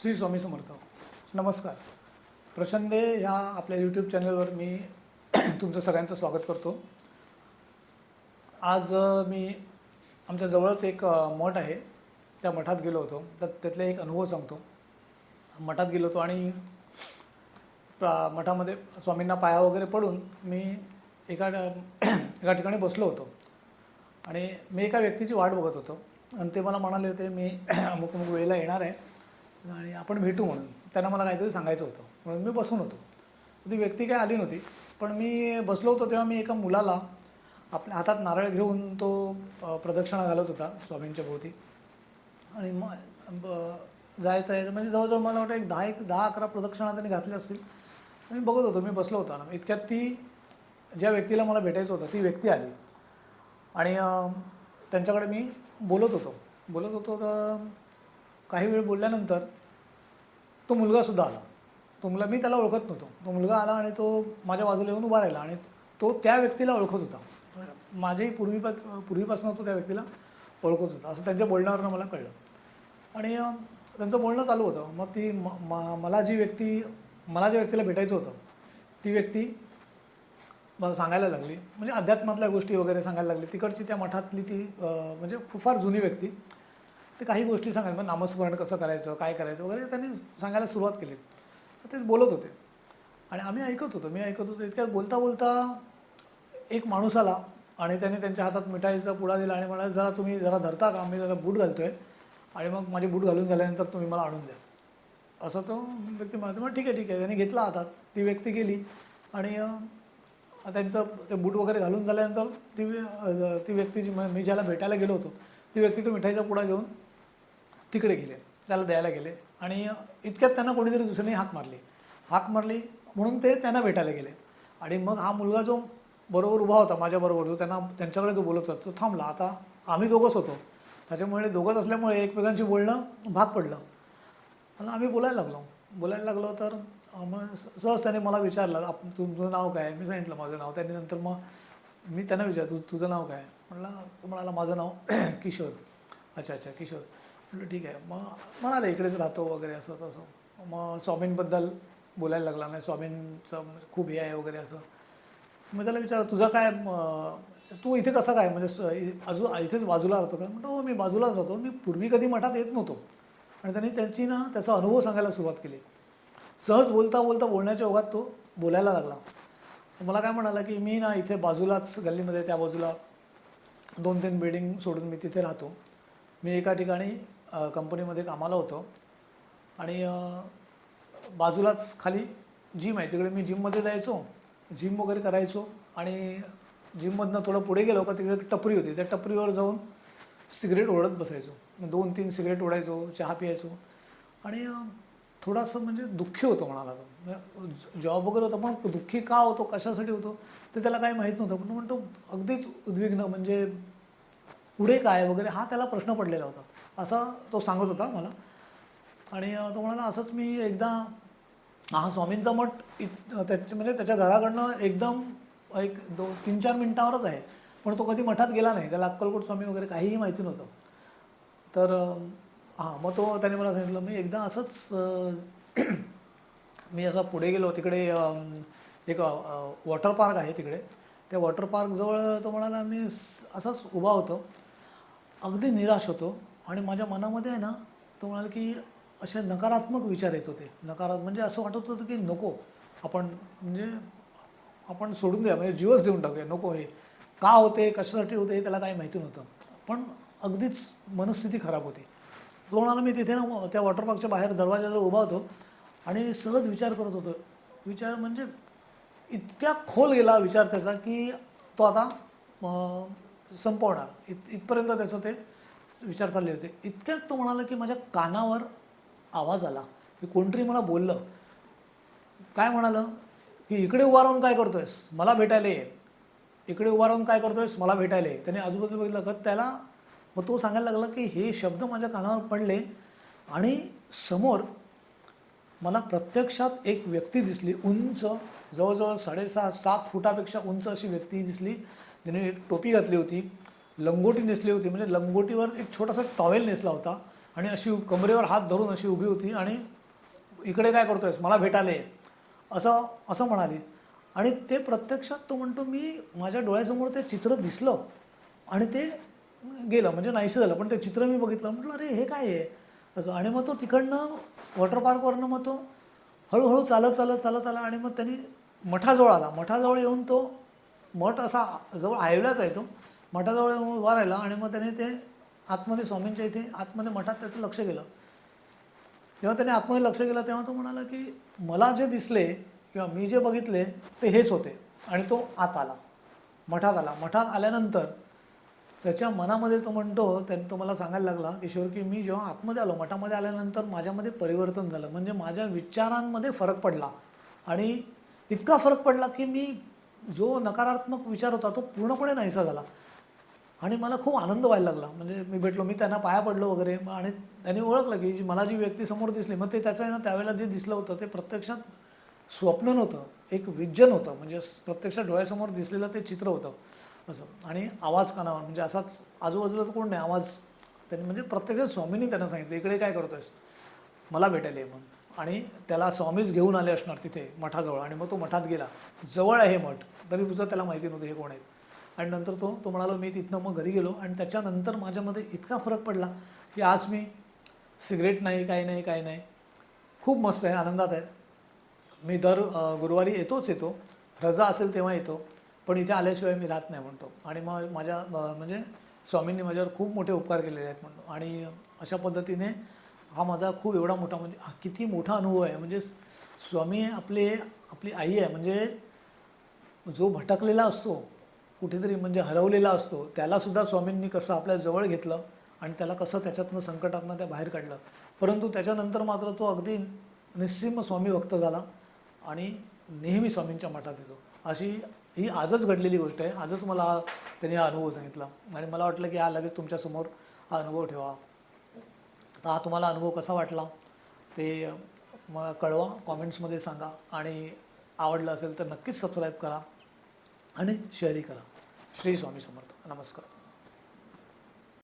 श्री स्वामी समर्थ. नमस्कार. प्रसंदे ह्या आपल्या यूट्यूब चॅनलवर मी तुमचं सगळ्यांचं स्वागत करतो. आज मी आमच्या जवळच एक मठ आहे. त्या मठात गेलो होतो. तर त्यातले एक अनुभव सांगतो. मठात गेलो होतो आणि मठामध्ये स्वामींना पाया वगैरे पडून मी एका एका ठिकाणी बसलो होतो. आणि मी एका व्यक्तीची वाट बघत होतो. आणि ते मला म्हणाले होते मी अमुक अमुक वेळेला येणार आहे. आणि आपण भेटू म्हणून. त्यांना मला काहीतरी सांगायचं होतं. म्हणून मी बसून होतो. ती व्यक्ती काही आली नव्हती. पण मी बसलो होतो तेव्हा मी एका मुलाला आपल्या हातात नारळ घेऊन तो प्रदक्षिणा घालत होता स्वामींच्या भोवती. आणि मग ब- जायचं आहे. म्हणजे जवळजवळ मला वाटतं एक दहा एक दहा अकरा प्रदक्षिणा त्यांनी घातल्या असतील. मी बघत होतो. मी बसलो होतो. ना इतक्यात ती ज्या व्यक्तीला मला भेटायचं होतं ती व्यक्ती आली. आणि त्यांच्याकडे मी बोलत होतो. बोलत होतो तर काही वेळ बोलल्यानंतर तो मुलगासुद्धा आला. तो मुलगा मी त्याला ओळखत नव्हतो. तो मुलगा आला आणि तो माझ्या बाजूला येऊन उभा राहिला आणि तो त्या व्यक्तीला ओळखत होता. माझ्याही पूर्वी पूर्वीपासून तो त्या व्यक्तीला ओळखत होता. असं त्यांच्या बोलण्यावरनं मला कळलं. आणि त्यांचं बोलणं चालू होतं. मग ती म- मला जी व्यक्ती मला ज्या व्यक्तीला भेटायचं होतं ती व्यक्ती मला सांगायला लागली. म्हणजे अध्यात्मातल्या गोष्टी वगैरे सांगायला लागली. तिकडची त्या मठातली ती म्हणजे खूप फार जुनी व्यक्ती. ते काही गोष्टी सांगायला मग नामस्मरण कसं करायचं काय करायचं वगैरे त्यांनी सांगायला सुरुवात केली. तेच ते बोलत होते. आणि आम्ही ऐकत होतो मी ऐकत होतो इतक्यात बोलता बोलता एक माणूस आला आणि त्याने त्यांच्या हातात मिठाईचा पुडा दिला आणि म्हणाला जरा तुम्ही जरा धरता का? मी जरा बूट घालतो आहे आणि मग माझे बूट घालून झाल्यानंतर तुम्ही मला आणून द्या. असं तो व्यक्ती म्हणाला मग ठीक आहे ठीक आहे. त्याने घेतला हातात ती व्यक्ती गेली आणि त्यांचं ते बूट वगैरे घालून झाल्यानंतर ती ती व्यक्ती जी मी ज्याला भेटायला गेलो होतो ती व्यक्ती तो मिठाईचा पुडा घेऊन तिकडे गेले त्याला द्यायला गेले आणि इतक्यात त्यांना कोणीतरी दुसऱ्याने हाक मारली. हाक मारली म्हणून ते त्यांना भेटायला गेले. आणि मग हा मुलगा जो बरोबर उभा होता माझ्याबरोबर जो त्यांना त्यांच्याकडे जो बोलत होता तो थांबला. आता आम्ही दोघंच होतो. त्याच्यामुळे दोघंच असल्यामुळे एकमेकांशी बोलणं भाग पडलं. आणि आम्ही बोलायला लागलो. बोलायला लागलो तर मग सहज त्याने मला विचारलं आप तुमचं नाव काय? मी सांगितलं माझं नाव. त्यांनी नंतर मग मी त्यांना विचारलं तू तुझं नाव काय? म्हणलं तो म्हणाला माझं नाव किशोर. अच्छा अच्छा किशोर. म्हटलं ठीक आहे. मग म्हणाले इकडेच राहतो वगैरे असं तसं. मग स्वामींबद्दल बोलायला लागला नाही स्वामींचं म्हणजे खूप हे आहे वगैरे असं. मी त्याला विचारलं तुझा काय तू इथे कसा काय म्हणजे अजून इथेच बाजूला राहतो का? म्हणतो हो मी बाजूलाच राहतो. मी पूर्वी कधी मठात येत नव्हतो. आणि त्यांनी त्यांची ना त्याचा अनुभव सांगायला सुरुवात केली. सहज बोलता बोलता बोलण्याच्या ओघात तो बोलायला लागला. मला काय म्हणाला की मी ना इथे बाजूलाच गल्लीमध्ये त्या बाजूला दोन तीन बिल्डिंग सोडून मी तिथे राहतो. मी एका ठिकाणी कंपनीमध्ये कामाला होतो. आणि बाजूलाच खाली जिम आहे. तिकडे मी जिममध्ये जायचो. जिम वगैरे करायचो. आणि जिममधनं थोडं पुढे गेलो का तिकडे एक टपरी होती. त्या टपरीवर जाऊन सिगरेट ओढत बसायचो. मग दोन तीन सिगरेट ओढायचो चहा प्यायचो. आणि थोडासा म्हणजे दुःखी होतो म्हणाला तो. जॉब वगैरे होता पण दुःखी का होतो कशासाठी होतो ते त्याला काही माहीत नव्हतं. पण म्हणतो अगदीच उद्विग्न म्हणजे पुढे काय वगैरे हा त्याला प्रश्न पडलेला होता. असा तो सांगत होता मला. आणि तो म्हणाला असंच मी एकदा हा स्वामींचा मठ इत त्याच्या म्हणजे त्याच्या घराकडनं एकदम एक दो तीन चार मिनटावरच आहे. पण तो कधी मठात गेला नाही. त्याला अक्कलकोट स्वामी वगैरे काहीही माहिती नव्हतं. तर हां मग तो त्याने मला सांगितलं मी एकदा असंच मी असा पुढे गेलो. तिकडे एक वॉटर पार्क आहे तिकडे. त्या वॉटर पार्कजवळ तो म्हणाला मी असंच उभा होतो. अगदी निराश होतो. आणि माझ्या मनामध्ये आहे ना तो म्हणाला की असे नकारात्मक विचार येत होते. नकारात्मक म्हणजे असं वाटत होतं की नको आपण म्हणजे आपण सोडून द्या म्हणजे जीवच देऊन टाकूया नको हे. का होते कशासाठी होते हे त्याला काही माहिती नव्हतं. पण अगदीच मनस्थिती खराब होती. तो म्हणाला मी तिथे ना त्या वॉटर पार्कच्या बाहेर दरवाजाजवळ उभा होतो आणि सहज विचार करत होतो. विचार म्हणजे इतक्या खोल गेला विचार त्याचा की तो आता संपवणार. इत इथपर्यंत त्याचं ते विचार चालले होते. इतक्यात तो म्हणाला की माझ्या कानावर आवाज आला. की कोणतरी मला बोललं. काय म्हणालं? की इकडे उभा राहून काय करतोयस? मला भेटायला ये. इकडे उभा राहून काय करतोयस? मला भेटायला ये. त्याने आजूबाजूला बघितलं का त्याला मग तो सांगायला लागला की हे शब्द माझ्या कानावर पडले आणि समोर मला प्रत्यक्षात एक व्यक्ती दिसली. उंच जवळजवळ साडेसहा सात फुटापेक्षा उंच अशी व्यक्ती दिसली. ज्याने एक टोपी घातली होती. लंगोटी नेसली होती. म्हणजे लंगोटीवर एक छोटासा टॉवेल नेसला होता. आणि अशी कमरेवर हात धरून अशी उभी होती आणि इकडे काय करतोयस? मला भेटाले. असं असं म्हणाली. आणि ते प्रत्यक्षात तो म्हणतो मी माझ्या डोळ्यासमोर ते चित्र दिसलं आणि ते गेलं. म्हणजे नाहीसं झालं. पण ते चित्र मी बघितलं. म्हटलं अरे हे काय आहे? असं. आणि मग तो तिकडनं वॉटर पार्कवरनं मग तो हळूहळू चालत चालत चालत आला आणि मग त्यांनी मठाजवळ आला. मठाजवळ येऊन तो मठ असा जवळ हायवेलाच आहे तो. मठाजवळ येऊन उभा राहिला आणि मग त्याने ते आतमध्ये स्वामींच्या इथे आतमध्ये मठात त्याचं लक्ष गेलं जेव्हा त्याने आतमध्ये लक्ष गेलं तेव्हा तो म्हणाला की मला जे दिसले किंवा मी जे बघितले ते हेच होते आणि तो आत आला मठात आला. मठात आल्यानंतर त्याच्या मनामध्ये तो म्हणतो त्याने तो मला सांगायला लागला किशोर की मी जेव्हा आतमध्ये आलो मठामध्ये आल्यानंतर माझ्यामध्ये परिवर्तन झालं. म्हणजे माझ्या विचारांमध्ये फरक पडला आणि इतका फरक पडला की मी जो नकारात्मक विचार होता तो पूर्णपणे नाहीसा झाला. आणि मला खूप आनंद व्हायला लागला. म्हणजे मी भेटलो मी त्यांना पाया पडलो वगैरे. मग आणि त्यांनी ओळखलं की जी मला जी व्यक्ती समोर दिसली मग ते त्याचं आहे ना त्यावेळेला जे दिसलं होतं ते प्रत्यक्षात स्वप्न नव्हतं. एक विजन होतं. म्हणजे प्रत्यक्षात डोळ्यासमोर दिसलेलं ते चित्र होतं. असं. आणि आवाज कानावर. म्हणजे असाच आजूबाजूला तर कोण नाही. आवाज त्यांनी म्हणजे प्रत्यक्षात स्वामींनी त्यांना सांगितलं इकडे काय करतोयस? मला भेटायला आहे मग आणि त्याला स्वामीच घेऊन आले असणार तिथे मठाजवळ. आणि मग तो मठात गेला. जवळ आहे मठ. तरी तुझं त्याला माहिती नव्हतं हे कोण आहे. आणि नंतर तो तो म्हणाला मी तिथनं मग घरी गेलो आणि त्याच्यानंतर माझ्यामध्ये इतका फरक पडला की आज मी सिगरेट नाही काही नाही काही नाही. खूप मस्त आहे आनंदात आहे. मी दर गुरुवारी येतोच येतो. रजा असेल तेव्हा येतो. पण इथे आल्याशिवाय मी राहत नाही म्हणतो. आणि मग माझ्या म्हणजे स्वामींनी माझ्यावर खूप मोठे उपकार केलेले आहेत म्हणतो. आणि अशा पद्धतीने हा माझा खूप एवढा मोठा म्हणजे हा किती मोठा अनुभव आहे. म्हणजे स्वामी आपले आपली आई आहे. म्हणजे जो भटकलेला असतो कुठेतरी म्हणजे हरवलेला असतो. त्यालासुद्धा स्वामींनी कसं आपल्या जवळ घेतलं आणि त्याला कसं त्याच्यातनं संकटातनं त्या बाहेर काढलं. परंतु त्याच्यानंतर मात्र तो अगदी निस्सिम स्वामी भक्त झाला आणि नेहमी स्वामींच्या मठात येतो. अशी ही आजच घडलेली गोष्ट आहे. आजच मला हा- त्यांनी हा अनुभव सांगितला. आणि मला वाटलं की हा लगेच तुमच्यासमोर हा अनुभव ठेवा. आता हा तुम्हाला अनुभव कसा वाटला ते मला कळवा. कॉमेंट्समध्ये सांगा. आणि आवडलं असेल तर नक्कीच सबस्क्राईब करा. आणि शेअरही करा श्री स्वामी समर्थ. नमस्कार.